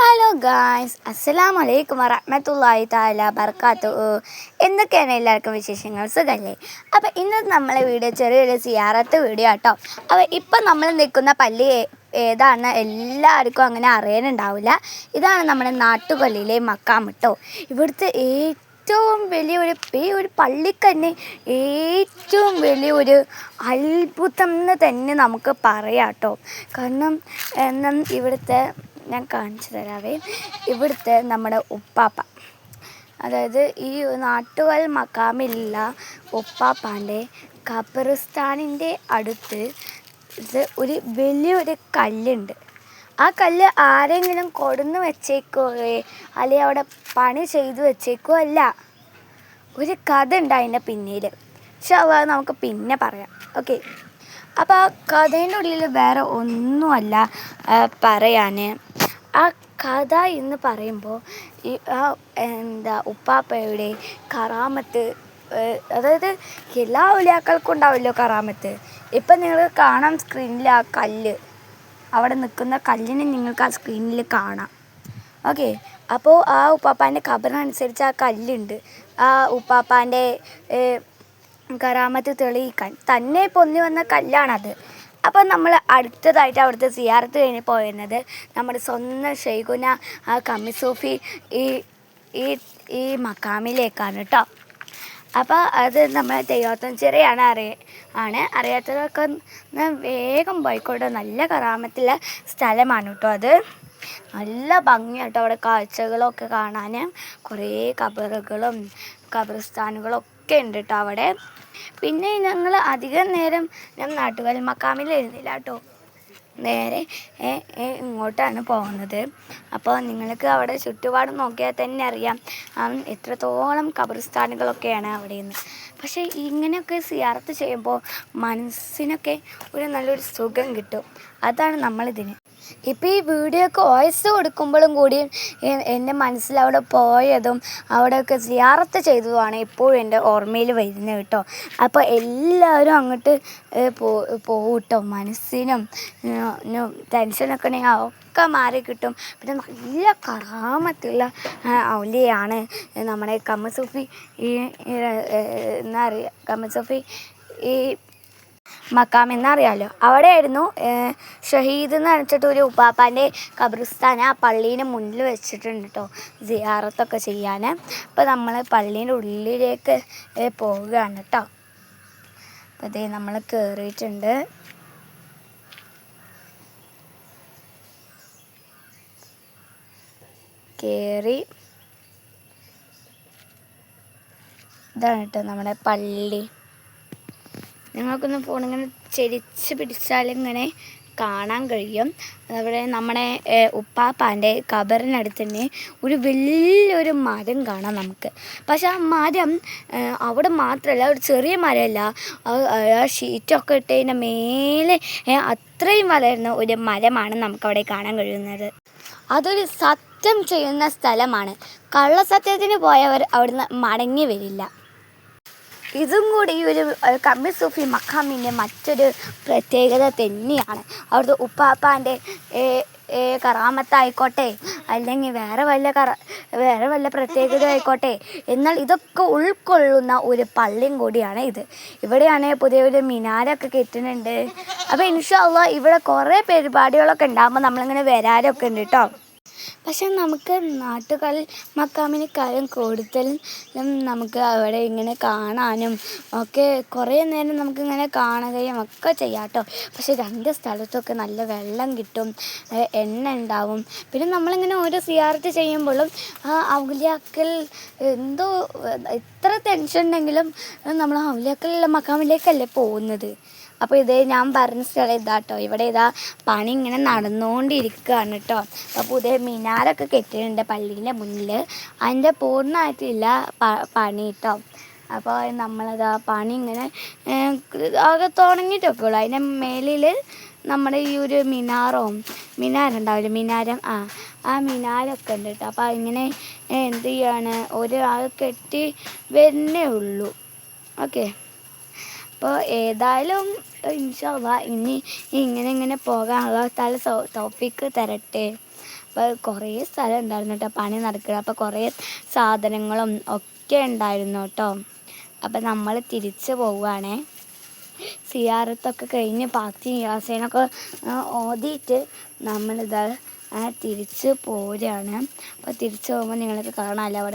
Hello guys അസ്സലാം വലൈക്കും വറഹമത്തല്ലാഹി താല ബർക്കാത്തു എന്തൊക്കെയാണ് എല്ലാവർക്കും വിശേഷങ്ങൾ? സുഖല്ലേ? അപ്പോൾ ഇന്നത്തെ നമ്മളെ വീഡിയോ ചെറിയൊരു സിയാറത്ത് വീഡിയോ ആട്ടോ. അപ്പോൾ ഇപ്പം നമ്മൾ നിൽക്കുന്ന പള്ളി ഏതാണ് എല്ലാവർക്കും അങ്ങനെ അറിയാനുണ്ടാവില്ല. ഇതാണ് നമ്മുടെ നാട്ടുപള്ളിയിലെ മക്കാം കേട്ടോ ഇവിടുത്തെ ഏറ്റവും വലിയൊരു ഈ ഒരു പള്ളിക്ക് തന്നെ ഏറ്റവും വലിയൊരു അത്ഭുതം എന്ന് തന്നെ നമുക്ക് പറയാം കേട്ടോ കാരണം ഇവിടുത്തെ ഞാൻ കാണിച്ചു തരാവേ. ഇവിടുത്തെ നമ്മുടെ ഉപ്പാപ്പ. അതായത് ഈ നാട്ടുവൽ മക്കാമിലുള്ള ഉപ്പാപ്പാന്റെ ഖബറിസ്ഥാനിന്റെ അടുത്ത് ഇത് ഒരു വലിയൊരു കല്ലുണ്ട്. ആ കല്ല് ആരെങ്കിലും കൊടുന്ന് വെച്ചേക്കോ അല്ലെങ്കിൽ അവിടെ പണി ചെയ്തു വെച്ചേക്കോ അല്ല. ഒരു കഥ ഉണ്ട് അതിന്റെ പിന്നിൽ പക്ഷെ അത് നമുക്ക് പിന്നെ പറയാം. ഓക്കെ. അപ്പോൾ ആ കഥേന്റെ ഉള്ളിൽ വേറെ ഒന്നുമല്ല പറയാൻ ആ കഥ എന്ന് പറയുമ്പോൾ ഈ ആ എന്താ ഉപ്പാപ്പയുടെ കറാമത്ത് അതായത് എല്ലാ ഒലിയാക്കൾക്കും ഉണ്ടാവുമല്ലോ കറാമത്ത്. ഇപ്പം നിങ്ങൾ കാണാം സ്ക്രീനിൽ ആ കല്ല്. അവിടെ നിൽക്കുന്ന കല്ലിനെ നിങ്ങൾക്ക് ആ സ്ക്രീനിൽ കാണാം. ഓക്കെ? അപ്പോൾ ആ ഉപ്പാപ്പാന്റെ ഖബറിനനുസരിച്ച് ആ കല്ലുണ്ട്. ആ ഉപ്പാപ്പാന്റെ കറാമത്ത് തെളിയിക്കാൻ. തന്നെ പൊന്നി വന്ന കല്ലാണത്. അപ്പോൾ നമ്മൾ അടുത്തതായിട്ട് അവിടുത്തെ സിയാറത്ത് കഴിഞ്ഞ് പോയിരുന്നത് നമ്മുടെ സ്വന്തം ഷെയ്ഖുന ആ കമ്മിസൂഫി ഈ ഈ ഈ മക്കാമിലേക്കാണ് കേട്ടോ അപ്പോൾ അത് നമ്മൾ തെയ്യോത്തഞ്ചിറയാണ് ചെറിയാണ് അറിയ ആണ്. അറിയാത്തതൊക്കെ ഒന്ന് വേഗം പോയിക്കോട്ടെ. നല്ല കറാമത്തിലെ സ്ഥലമാണ് കേട്ടോ അത്. നല്ല ഭംഗിയാട്ടോ അവിടെ കാഴ്ചകളൊക്കെ കാണാൻ. കുറേ കബറുകളും ഖബറിസ്ഥാനുകളൊക്കെ ഉണ്ട് കേട്ടോ അവിടെ. പിന്നെ ഞങ്ങൾ അധികം നേരം ഞാൻ നാട്ടുകാൽ മക്കാമിൽ എഴുന്നില്ല കേട്ടോ. നേരെ ഇങ്ങോട്ടാണ് പോകുന്നത്. അപ്പോൾ നിങ്ങൾക്ക് അവിടെ ചുറ്റുപാടും നോക്കിയാൽ തന്നെ അറിയാം. എത്രത്തോളം കബറിസ്ഥാനുകളൊക്കെയാണ് അവിടെ നിന്ന് പക്ഷേ ഇങ്ങനെയൊക്കെ സിയാർത്ത് ചെയ്യുമ്പോൾ മനസ്സിനൊക്കെ ഒരു നല്ലൊരു സുഖം കിട്ടും. അതാണ് നമ്മളിതിന്. ഇപ്പോൾ ഈ വീഡിയോ ഒക്കെ വോയിസ് കൊടുക്കുമ്പോഴും കൂടി എന്റെ മനസ്സിൽ അവിടെ പോയതും അവിടെയൊക്കെ സിയാറത്ത് ചെയ്തതുമാണ് ഇപ്പോഴും എന്റെ ഓർമ്മയിൽ വരുന്നത് കേട്ടോ. അപ്പോൾ എല്ലാവരും അങ്ങോട്ട് പോ പോകും കേട്ടോ മനസ്സിനും ടെൻഷനൊക്കെ ഉണ്ടെങ്കിൽ ഒക്കെ മാറി കിട്ടും. പിന്നെ നല്ല കറാമത്തുള്ള ഔലിയാണ് നമ്മുടെ കമ്മസൂഫി പറയുക കമ്മസൂഫി ഈ മക്കാം എന്നറിയാമല്ലോ അവിടെയായിരുന്നു ഷഹീദ് എന്ന് പറഞ്ഞിട്ട് ഒരു ഉപ്പാപ്പാന്റെ ഖബറിസ്ഥാൻ ആ പള്ളീന്റെ മുന്നിൽ വെച്ചിട്ടുണ്ട് കേട്ടോ സിയാറത്തൊക്കെ ചെയ്യാൻ. അപ്പോൾ നമ്മൾ പള്ളീന്റെ ഉള്ളിലേക്ക് പോവുകയാണ് കേട്ടോ അപ്പോൾ ഇതേ നമ്മൾ കയറിയിട്ടുണ്ട് കയറി ഇതാണ് കേട്ടോ നമ്മുടെ പള്ളി. നിങ്ങൾക്കൊന്ന് ഫോണിങ്ങനെ ചെരിച്ച് പിടിച്ചാലിങ്ങനെ കാണാൻ കഴിയും. അവിടെ നമ്മുടെ ഉപ്പാപ്പാന്റെ കബറിനടുത്ത് തന്നെ ഒരു വലിയൊരു മരം കാണാം നമുക്ക്. പക്ഷെ ആ മരം അവിടെ മാത്രമല്ല ഒരു ചെറിയ മരമല്ല. ആ- ഷീറ്റൊക്കെ ഇട്ടതിന്റെ മേലെ ഏഹ്, അത്രയും വളരുന്ന ഒരു മരമാണ് നമുക്കവിടെ കാണാൻ കഴിയുന്നത്. അതൊരു സത്യം ചെയ്യുന്ന സ്ഥലമാണ്. കള്ളസത്യത്തിന് പോയവർ അവിടുന്ന് മടങ്ങി വരില്ല. ഇതും കൂടി ഈ ഒരു കമ്മി സൂഫി മഖാമിന്റെ മറ്റൊരു പ്രത്യേകത തന്നെയാണ്. അവിടുത്തെ ഉപ്പാപ്പാന്റെ കറാമത്തായിക്കോട്ടെ അല്ലെങ്കിൽ വേറെ വല്ല കറ വേറെ വല്ല പ്രത്യേകത ആയിക്കോട്ടെ എന്നാൽ ഇതൊക്കെ ഉൾക്കൊള്ളുന്ന ഒരു പള്ളിയും കൂടിയാണ് ഇത്. ഇവിടെയാണ് പുതിയ മിനാരൊക്കെ കെട്ടുന്നുണ്ട്. അപ്പോൾ ഇൻഷാല്ല ഇവിടെ കുറേ പരിപാടികളൊക്കെ ഉണ്ടാകുമ്പോൾ നമ്മളിങ്ങനെ വരാനൊക്കെ ഉണ്ട് കേട്ടോ പക്ഷെ നമുക്ക് നാട്ടുകളിൽ മക്കാമിന് കാര്യം കൂടുതലും നമുക്ക് അവിടെ ഇങ്ങനെ കാണാനും ഒക്കെ കുറേ നേരം നമുക്കിങ്ങനെ കാണുകയും ഒക്കെ ചെയ്യാം കേട്ടോ. പക്ഷെ രണ്ട് സ്ഥലത്തൊക്കെ നല്ല വെള്ളം കിട്ടും എണ്ണ ഉണ്ടാവും. പിന്നെ നമ്മളിങ്ങനെ ഓരോ സിയാർത്ത് ചെയ്യുമ്പോഴും ആ ഔലിയാക്കൽ എന്തോ എത്ര ടെൻഷൻ ഉണ്ടെങ്കിലും നമ്മൾ ഔലിയാക്കലുള്ള മക്കാമിലേക്കല്ലേ പോകുന്നത്? അപ്പോൾ ഇത് ഞാൻ പറഞ്ഞ സ്ഥലം ഇതാട്ടോ. ഇവിടെ ഇതാ പണി ഇങ്ങനെ നടന്നുകൊണ്ടിരിക്കുകയാണ് കേട്ടോ. അപ്പോൾ പുതിയ മിനാരൊക്കെ കെട്ടിയിട്ടുണ്ട് പള്ളീന്റെ മുന്നിൽ അതിന്റെ പൂർണമായിട്ടില്ല പണി കേട്ടോ. അപ്പോൾ നമ്മളിതാ പണി ഇങ്ങനെ ആകെ തുടങ്ങിയിട്ടൊക്കെ ഉള്ളൂ അതിന്റെ മേലിൽ നമ്മുടെ ഈ ഒരു മിനാറോ മിനാരുണ്ടാവില്ലേ മിനാരം ആ ആ മിനാരൊക്കെ ഉണ്ട് കേട്ടോ. അപ്പോൾ ഇങ്ങനെ എന്ത് ചെയ്യാണ്? ഒരാൾ കെട്ടി വരുന്നേ ഉള്ളൂ. ഓക്കെ. അപ്പോൾ ഏതായാലും ഇൻഷാള്ള ഇനി ഇങ്ങനെ ഇങ്ങനെ പോകാനുള്ള തല ടോപ്പിക്ക് തരട്ടെ. അപ്പോൾ കുറേ സ്ഥലം ഉണ്ടായിരുന്നു കേട്ടോ പണി നടക്കുക അപ്പോൾ കുറേ സാധനങ്ങളും ഒക്കെ ഉണ്ടായിരുന്നു കേട്ടോ. അപ്പം നമ്മൾ തിരിച്ച് പോവുകയാണേ. സിയാറത്തൊക്കെ കഴിഞ്ഞ് പാത്തി യാസേനൊക്കെ ഓതിയിട്ട് നമ്മളിത് തിരിച്ച് പോരുകയാണ്. അപ്പോൾ തിരിച്ച് പോകുമ്പോൾ നിങ്ങൾക്ക് കാണാമല്ലോ അവിടെ.